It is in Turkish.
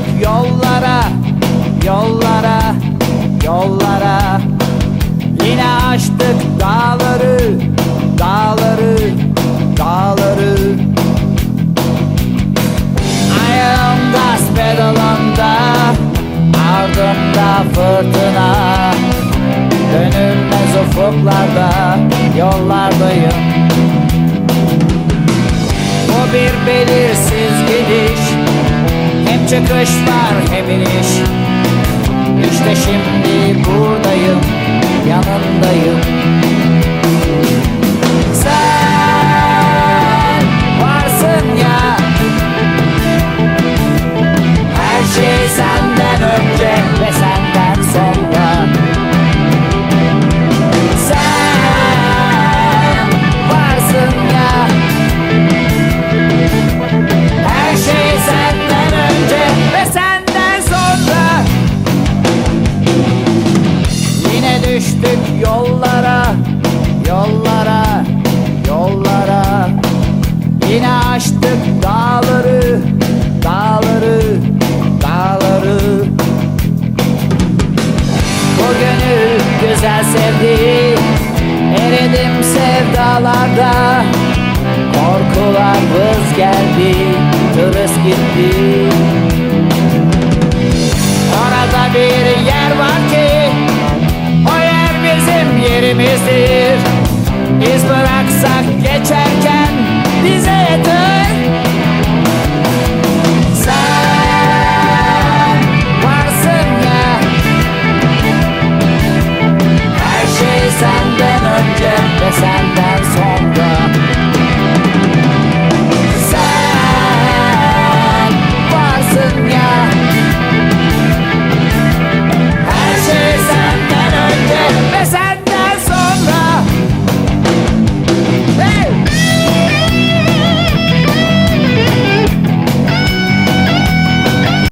Dök yollara, yollara, yollara. Yine açtık dağları, dağları, dağları. Ayağım gaz pedalımda Ardımda fırtına. Dönülmez ufuklarda Yollardayım. Bu bir belirsiz gidiş çıkış var hem iniş İşte şimdi buradayım yanındayım düştük yollara, yollara, yollara. Yine aştık dağları, dağları, dağları. Bu gönül güzel sevdi Eridim sevdalarda. Korkular vız geldi, tırıs gitti hepimizdir. İz bıraksak geçerken bize yeter. Sen varsın ya. Her şey senden önce ve senden